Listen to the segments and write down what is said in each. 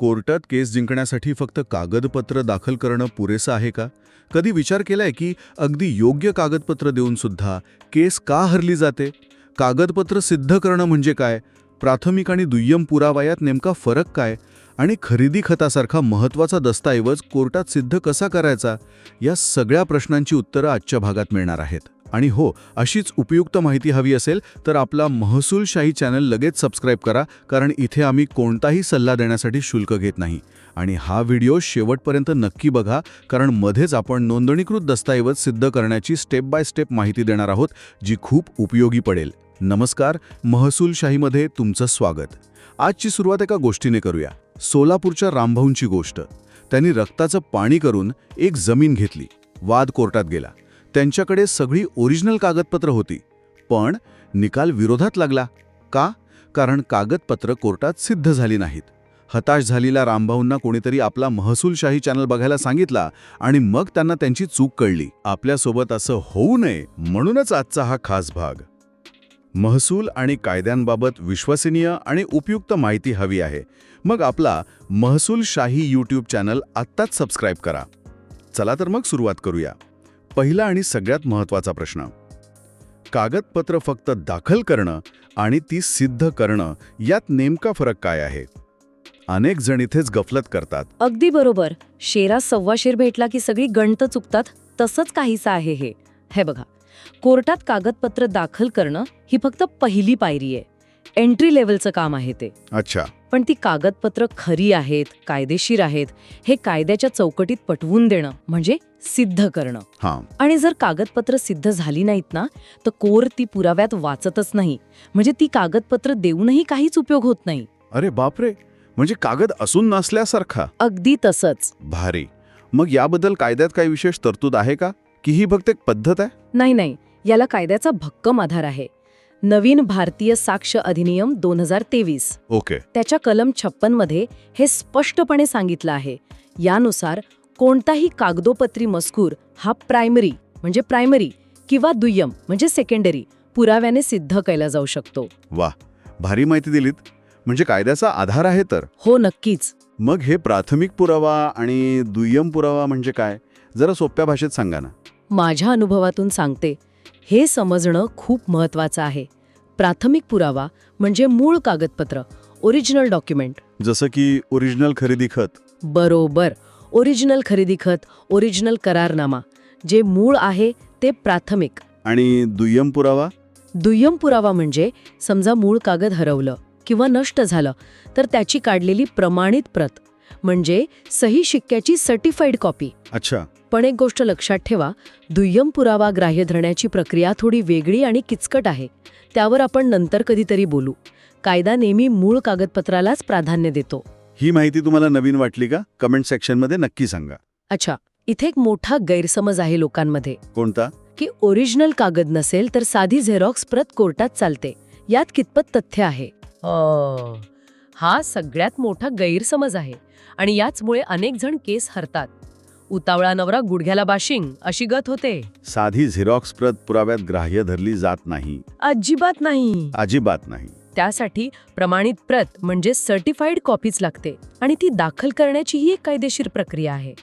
कोर्टात केस जिंकण्यासाठी फक्त कागदपत्र दाखल करणं पुरेसं आहे का? कधी विचार केलाय की अगदी योग्य कागदपत्र देऊन सुद्धा केस का हरली जाते? कागदपत्र सिद्ध करणं म्हणजे काय? प्राथमिक आणि दुय्यम पुरावायात नेमका फरक काय? आणि खरेदी खतासारखा महत्त्वाचा दस्तऐवज कोर्टात सिद्ध कसा करायचा? या सगळ्या प्रश्नांची उत्तरं आजच्या भागात मिळणार आहेत. आणि हो अशीच उपयुक्त माहिती हवी असेल तर आपला महसूलशाही चॅनल लगेच सबस्क्राईब करा कारण इथे आम्ही कोणताही सल्ला देण्यासाठी शुल्क घेत नाही. आणि हा व्हिडिओ शेवटपर्यंत नक्की बघा कारण मध्येच आपण नोंदणीकृत दस्तऐवज सिद्ध करण्याची स्टेप बाय स्टेप माहिती देणार आहोत जी खूप उपयोगी पडेल. नमस्कार महसूलशाहीमध्ये तुमचं स्वागत. आजची सुरुवात एका गोष्टीने करूया. सोलापूरच्या रामभाऊंची गोष्ट. त्यांनी रक्ताचं पाणी करून एक जमीन घेतली. वाद कोर्टात गेला. त्यांच्याकडे सगळी ओरिजिनल कागदपत्र होती. पण निकाल विरोधात लागला. का? कारण कागदपत्र कोर्टात सिद्ध झाली नाहीत. हताश झालेल्या रामभाऊंना कोणीतरी आपला महसूलशाही चॅनल बघायला सांगितला आणि मग त्यांना त्यांची चूक कळली. आपल्यासोबत असं होऊ नये म्हणूनच आजचा हा खास भाग. महसूल आणि कायद्यांबाबत विश्वसनीय आणि उपयुक्त माहिती हवी आहे. मग आपला महसूलशाही यूट्यूब चॅनल आत्ताच सबस्क्राईब करा. चला तर मग सुरुवात करूया. पहिला आणि सगळ्यात महत्त्वाचा प्रश्न. कागदपत्र फक्त दाखल करणं आणि ती सिद्ध करणं यात नेमका फरक काय आहे? अनेक जण इथेच गफलत करतात. अगदी बरोबर. शेरा सव्वा शेर भेटला की सगळी गणत चुकतात तसंच काहीसं आहे हे. हे बघा. कोर्टात कागदपत्र दाखल करणं ही फक्त पहिली पायरी आहे. एंट्री लेवलचं काम आहे ते. अच्छा. पण ती कागदपत्र खरी आहेत कायदेशीर आहेत हे कायद्याच्या चौकटीत पटवून देणं म्हणजे सिद्ध करणं. हां. आणि जर कागदपत्र सिद्ध झाली नाहीत ना तर कोर ती पुराव्यात वाचतच नाही. म्हणजे ती कागदपत्र देऊनही काहीच उपयोग होत नाही. अरे बापरे! म्हणजे कागद असून नसल्यासारखा. अगदी तसंच. भारी. मग याबद्दल कायद्यात काही विशेष तरतूद आहे का? की ही फक्त एक पद्धत आहे? नाही नाही. याला कायद्याचा भक्कम आधार आहे. नवीन भारतीय साक्ष अधिनियम दोन हजार तेवीस. ओके. त्याच्या कलम छप्पनमध्ये हे स्पष्टपणे सांगितलं आहे. यानुसार कोणताही कागदोपत्री मजकूर हा प्रायमरी म्हणजे प्रायमरी किंवा दुय्यम म्हणजे सेकंडरी पुराव्याने सिद्ध केला जाऊ शकतो. वा भारी माहिती दिलीत. म्हणजे कायद्याचा आधार आहे तर. हो नक्कीच. मग हे प्राथमिक पुरावा आणि दुय्यम पुरावा म्हणजे काय? जरा सोप्या भाषेत सांगा ना. माझ्या अनुभवातून सांगते हे समजणं खूप महत्वाचं आहे. प्राथमिक पुरावा म्हणजे मूळ कागदपत्र ओरिजिनल डॉक्युमेंट जसं की ओरिजिनल खरेदी खत. बरोबर. ओरिजिनल खरेदी खत ओरिजिनल करारनामा. जे मूळ आहे ते प्राथमिक. आणि दुय्यम पुरावा? दुय्यम पुरावा म्हणजे समजा मूळ कागद हरवलं किंवा नष्ट झालं तर त्याची काढलेली प्रमाणित प्रत. म्हणजे सही शिक्क्याची सर्टिफाईड कॉपी अच्छा. पण एक गोष्ट लक्षात ठेवा दुय्यम पुरावा ग्राह्य धरण्याची प्रक्रिया थोडी वेगळी आणि किचकट आहे. त्यावर आपण नंतर कधीतरी बोलू. कायदा नेहमी मूळ कागदपत्रालाच प्राधान्य देतो. ही माहिती तुम्हाला नवीन वाटली का? कमेंट सेक्शनमध्ये नक्की सांगा. अच्छा इथे एक मोठा गैरसमज आहे लोकांमध्ये. कोणता? की ओरिजिनल कागद नसेल तर साधी झेरॉक्स प्रत कोर्टात चालते. यात कितपत तथ्य आहे? हा सगळ्यात मोठा गैरसमज आहे आणि याचमुळे अनेक जण केस हरतात. उतावळा नवरा गुडघ्याला बाशिंग अशी गत होते. साधी झेरॉक्स प्रत पुराव्यात ग्राह्य धरली जात नाही. अजिबात नाही. अजिबात नाही. त्यासाठी प्रमाणित प्रत म्हणजे सर्टिफाईड कॉपीज लागते आणि ती दाखल करण्याची ही एक कायदेशीर प्रक्रिया आहे.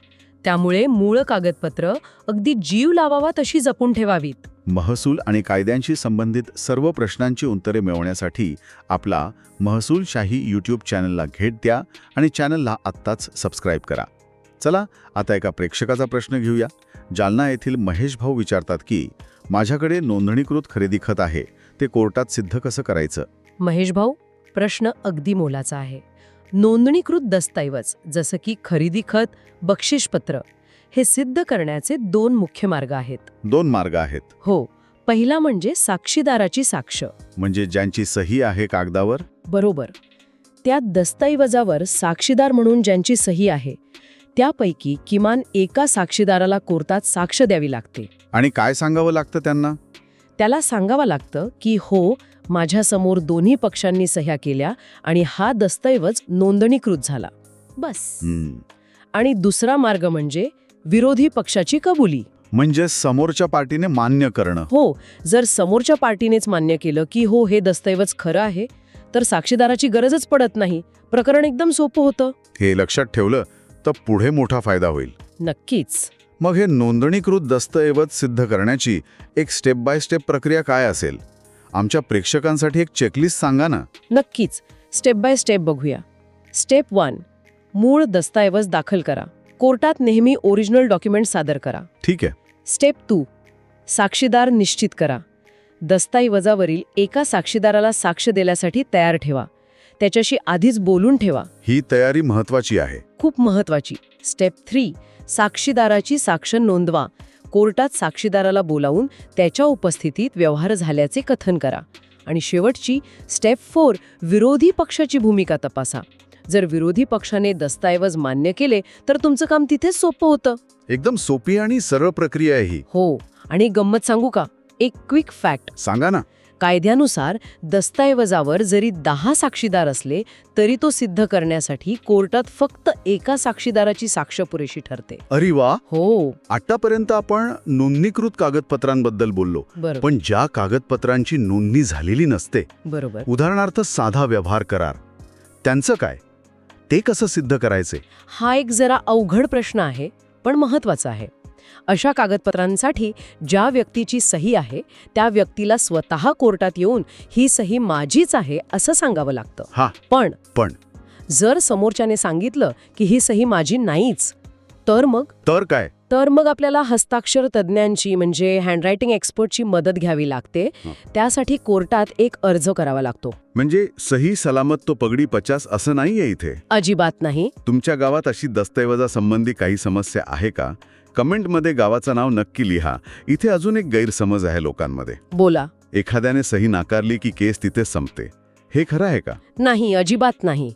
त्यामुळे मूळ कागदपत्र अगदी जीव लावावा तशी जपून ठेवावीत. महसूल आणि कायद्यांशी संबंधित सर्व प्रश्नांची उत्तरे मिळवण्यासाठी आपला महसूलशाही यूट्यूब चॅनलला भेट द्या आणि चॅनलला आत्ताच सबस्क्राईब करा. चला आता एका प्रेक्षकाचा प्रश्न घेऊया. जालना येथील महेश भाऊ विचारतात की माझ्याकडे नोंदणीकृत खरेदी खत आहे. ते कोर्टात सिद्ध कसं करायचं? महेश भाऊ प्रश्न अगदी मोलाचा आहे. नोंदणीकृत दस्तऐवज जसं की खरेदी खत बक्षीसपत्र हे सिद्ध करण्याचे दोन मुख्य मार्ग आहेत. दोन मार्ग आहेत. हो पहिला म्हणजे साक्षीदाराची साक्ष. म्हणजे ज्यांची सही आहे कागदावर? बरोबर. त्या दस्तऐवजावर साक्षीदार म्हणून ज्यांची सही आहे त्यापैकी किमान एका साक्षीदाराला कोर्टात साक्ष द्यावी लागते. आणि काय सांगावं लागतं त्यांना? त्याला सांगावं लागतं की हो माझ्यासमोर दोन्ही पक्षांनी सह्या केल्या आणि हा दस्तऐवज नोंदणीकृत झाला. बस. आणि दुसरा मार्ग म्हणजे विरोधी पक्षाची कबुली. म्हणजे समोरच्या पार्टीने मान्य करणं. हो जर समोरच्या पार्टीनेच मान्य केलं की हो हे दस्तऐवज खरं आहे तर साक्षीदाराची गरजच पडत नाही. प्रकरण एकदम सोपं होतं. हे लक्षात ठेवलं तर पुढे मोठा फायदा होईल. नक्कीच. मग हे नोंदणीकृत दस्तऐवज सिद्ध करण्याची एक स्टेप बाय स्टेप प्रक्रिया काय असेल? आमच्या प्रेक्षकांसाठी एक चेकलिस्ट सांगा ना. नक्कीच. स्टेप बाय स्टेप बघूया. स्टेप वन मूळ दस्तऐवज दाखल करा. कोर्टात नेहमी ओरिजिनल डॉक्युमेंट सादर करा. ठीक आहे. स्टेप टू साक्षीदार निश्चित करा. दस्तऐवजावरील एका साक्षीदाराला साक्ष देण्यासाठी तयार ठेवा. त्याच्याशी आधीच बोलून ठेवा. ही तयारी महत्वाची आहे. खूप महत्वाची. स्टेप थ्री साक्षीदाराची साक्ष नोंदवा. कोर्टात साक्षीदाराला बोलावून त्याच्या उपस्थितीत व्यवहार झाल्याचे कथन करा. आणि शेवटची स्टेप फोर विरोधी पक्षाची भूमिका तपासा. जर विरोधी पक्षाने दस्तऐवज मान्य केले तर तुमचं काम तिथेच सोपं होतं. एकदम सोपी आणि सरळ प्रक्रिया आहे ही. हो. आणि गंमत सांगू का? एक क्विक फॅक्ट. सांगा ना. कायद्यानुसार दस्तऐवजावर जरी दहा साक्षीदार असले तरी तो सिद्ध करण्यासाठी कोर्टात फक्त एका साक्षीदाराची साक्ष पुरेशी ठरते. अरे वा! हो. आतापर्यंत आपण नोंदणीकृत कागदपत्रांबद्दल बोललो. पण ज्या कागदपत्रांची नोंदणी झालेली नसते बरोबर. उदाहरणार्थ साधा व्यवहार करार. त्यांचं काय? ते कसं सिद्ध करायचे? हा एक जरा अवघड प्रश्न आहे पण महत्त्वाचा आहे. अशा कागदपत्रांसाठी ज्या व्यक्तीची सही आहे त्या व्यक्तीला स्वतः कोर्टात येऊन ही सही माझीच आहे असं सांगावं लागतं. हा. पण पण. जर समोरच्याने सांगितलं की ही सही माझी नाहीच तर मग? तर काय? तर मग आपल्याला हस्ताक्षर तज्ज्ञांची म्हणजे हँडरायटिंग एक्सपर्टची मदत घ्यावी लागते. त्यासाठी कोर्टात एक अर्ज करावा लागतो. म्हणजे सही सलामत तो पगडी पचास असं नाहीये इथे? अजिबात नाही. तुमच्या गावात अशी दस्तऐवजासंबंधी काही समस्या आहे का? कमेंटमध्ये गावाचं नाव नक्की लिहा. इथे अजून एक गैरसमज आहे लोकांमध्ये. बोला. एखाद्याने सही नाकारली की केस तिथे संपते. हे खरं आहे का? नाही अजिबात नाही.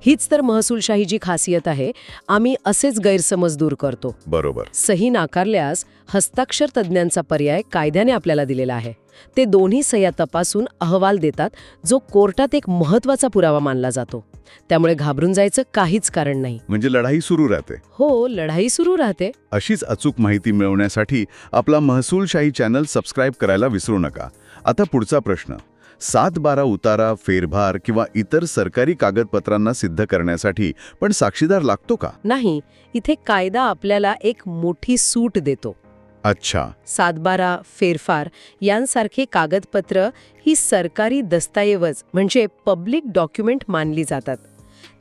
हीच तर महसूलशाहीची खासियत आहे. आम्ही असेच गैरसमज दूर करतो. बरोबर. सही नाकारल्यास हस्ताक्षर तज्ज्ञांचा पर्याय कायद्याने आपल्याला दिलेला आहे. ते दोन्ही सह्या तपासून अहवाल देतात जो कोर्टात एक महत्त्वाचा पुरावा मानला जातो. त्यामुळे घाबरून जायचं काहीच कारण नाही. म्हणजे लढाई सुरू राहते. हो लढाई सुरू राहते. अशीच अचूक माहिती मिळवण्यासाठी आपला महसूलशाही चॅनल सबस्क्राईब करायला विसरू नका. आता पुढचा प्रश्न. सात बारा उतारा फेरभार किंवा इतर सरकारी कागदपत्रांना सिद्ध करण्यासाठी पण साक्षीदार लागतो का? नाही इथे कायदा आपल्याला एक मोठी सूट देतो. अच्छा. सातबारा फेरफार यांसारखे कागदपत्र ही सरकारी दस्तऐवज म्हणजे पब्लिक डॉक्युमेंट मानली जातात.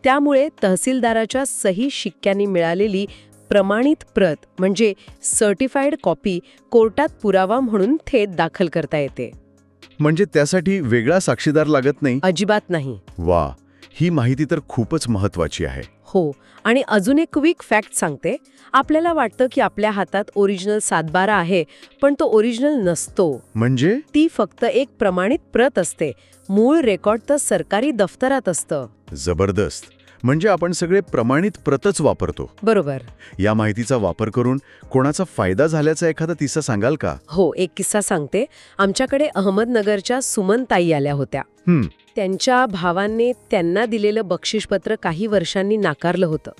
त्यामुळे तहसीलदाराच्या सही शिक्क्यांनी मिळालेली प्रमाणित प्रत म्हणजे सर्टिफाईड कॉपी कोर्टात पुरावा म्हणून थेट दाखल करता येते. म्हणजे त्यासाठी वेगळा साक्षीदार लागत नाही? अजिबात नाही. वा ही माहिती तर खूपच महत्वाची आहे. हो. आणि अजून एक क्विक फॅक्ट सांगते. आपल्याला वाटतं की आपल्या हातात ओरिजिनल सातबारा आहे पण तो ओरिजिनल नसतो. म्हणजे? ती फक्त एक प्रमाणित प्रत असते. मूळ रेकॉर्ड तर सरकारी दफ्तरात असतं. जबरदस्त. म्हणजे आपण सगळे प्रमाणित प्रतच वापरतो. बरोबर. या माहितीचा वापर करून कोणाचा फायदा झाल्याचा एखादा किस्सा सांगाल का? हो एक किस्सा सांगते. आमच्याकडे अहमदनगरच्या सुमन ताई आल्या होत्या. त्यांच्या भावांनी त्यांना दिलेलं बक्षीसपत्र काही वर्षांनी नाकारलं होतं.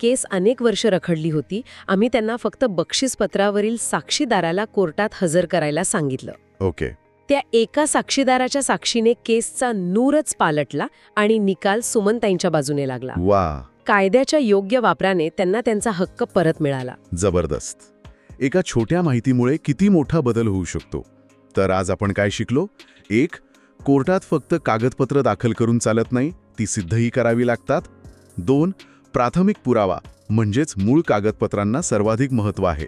केस अनेक वर्ष रखडली होती. आम्ही त्यांना फक्त बक्षीसपत्रावरील साक्षीदाराला कोर्टात हजर करायला सांगितलं. ओके. त्या एका साक्षीदाराच्या साक्षीने केसचा नूरच पालटला आणि निकाल सुमनताईंच्या बाजूने लागला. वा. कायद्याच्या योग्य वापराने त्यांना त्यांचा हक्क परत मिळाला. जबरदस्त. एका छोट्या माहितीमुळे किती मोठा बदल होऊ शकतो? तर आज आपण काय शिकलो? एक कोर्टात फक्त कागदपत्र दाखल करून चालत नाही ती सिद्धही करावी लागतात. दोन प्राथमिक पुरावा म्हणजेच मूळ कागदपत्रांना सर्वाधिक महत्त्व आहे.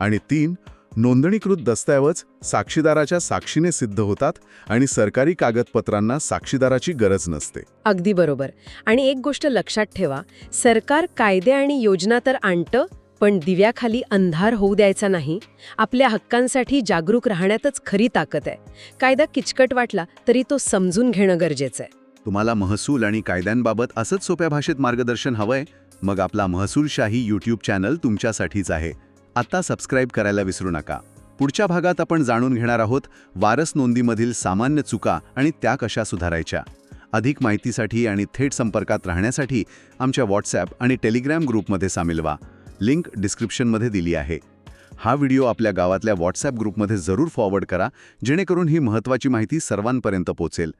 आणि तीन नोंदणीकृत दस्तऐवज साक्षीदाराच्या साक्षीने सिद्ध होतात आणि सरकारी कागदपत्रांना साक्षीदाराची गरज नसते. अगदी बरोबर. आणि एक गोष्ट लक्षात ठेवा सरकार कायदे आणि योजना तर आणतं पण दिव्याखाली अंधार होऊ द्यायचा नाही. आपल्या हक्कांसाठी जागरूक राहण्यातच खरी ताकद आहे. कायदा किचकट वाटला तरी तो समजून घेणं गरजेचं आहे. तुम्हाला महसूल आणि कायद्यांबाबत असंच सोप्या भाषेत मार्गदर्शन हवंय? मग आपला महसूलशाही यूट्यूब चॅनल तुमच्यासाठीच आहे. आता सबस्क्राईब करायला विसरू नका. पुढच्या भागात आपण जाणून घेणार आहोत वारस नोंदीमधील सामान्य चुका आणि त्या कशा सुधारायच्या. अधिक माहितीसाठी आणि थेट संपर्कात राहण्यासाठी आमच्या व्हॉट्सॲप आणि टेलिग्राम ग्रुपमध्ये सामील व्हा. लिंक डिस्क्रिप्शनमध्ये दिली आहे. हा व्हिडिओ आपल्या गावातल्या व्हॉट्सॲप ग्रुपमध्ये जरूर फॉरवर्ड करा जेणेकरून ही महत्त्वाची माहिती सर्वांपर्यंत पोचेल.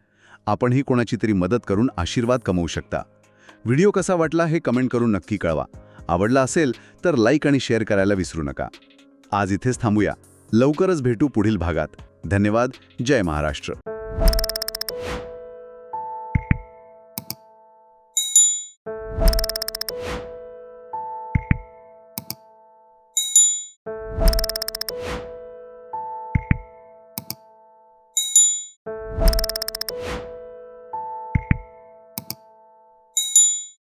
आपणही कोणाची तरी मदत करून आशीर्वाद कमवू शकता. व्हिडिओ कसा वाटला हे कमेंट करून नक्की कळवा. आवडला असेल तर लाईक आणि शेअर करायला विसरू नका. आज इथेच थांबूया. लवकरच भेटू पुढील भागात. धन्यवाद. जय महाराष्ट्र.